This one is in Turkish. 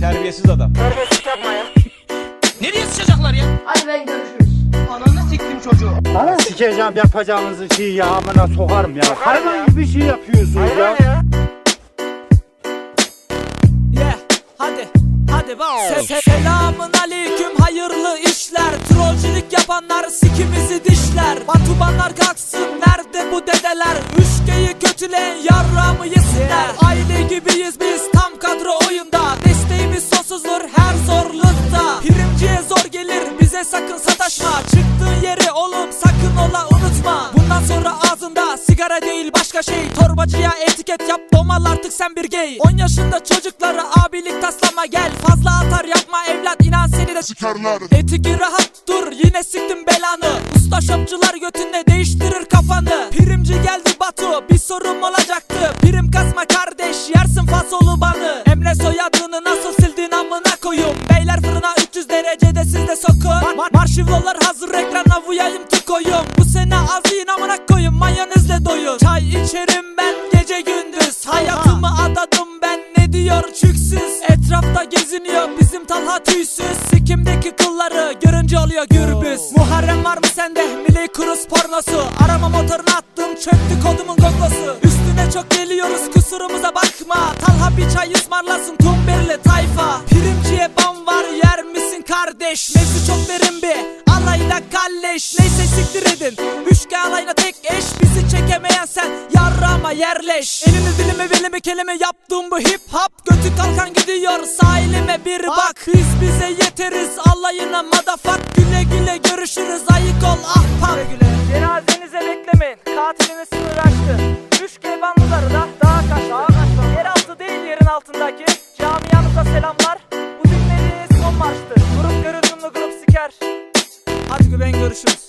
terbiyesiz adam. Terbiyesizlik yapma ya. Nereye sıçacaklar ya? Hadi ben görüşürüz. Ananı siktim çocuğu. Bana sikeceğim yapacağınızı şey ya amına sokarım ya. Sokarım Hayvan ya. gibi şey yapıyorsunuz Hayır ya. ya. Yeah, hadi, hadi bak. Se se Selamun aleyküm, hayırlı işler. Trollcülük yapanlar sikimizi dişler. Batubanlar kalksın, nerede bu dedeler? Üşkeyi kötüleyen yarrağımı yesinler. Aile sakın sataşma. Çıktığın yeri oğlum sakın ola unutma. Bundan sonra ağzında sigara değil başka şey. Torbacıya etiket yap, domal artık sen bir gay. 10 yaşında çocuklara abilik taslama gel. Fazla atar yapma evlat inan seni de Sikerler. Etiki rahat dur yine siktim belanı Usta şopçular götünde değiştirir kafanı Primci geldi Batu bir sorum olacaktı Prim kasma kardeş yersin fasolu Mar Marşivlolar hazır ekrana vuyayım tukoyum Bu sene az yiyin amına koyun mayonezle doyun Çay içerim ben gece gündüz. Hayatımı adadım ben ne diyor çüksüz? Etrafta geziniyor bizim Talha tüysüz. Sikimdeki kılları görünce oluyor gürbüz. Muharrem var mı sende? Milli kurus pornosu. Arama motorunu attım çöktü kodumun gogosu Üstüne çok geliyoruz kusurumuza bakma. Talha bir çay ısmarlasın tumberli tayfa. Primciye kardeş. Mevzu çok derin bir alayla kalleş. Neyse siktir edin. Üçge alayla tek eş. Bizi çekemeyen sen yarrama yerleş. Elini dilime belime kelime yaptığım bu hip hop. Götü kalkan gidiyor sahilime bir bak. Biz bize yeteriz alayına madafak. Güle güle görüşürüz ayık ol ahbap. Güle güle görüşürüz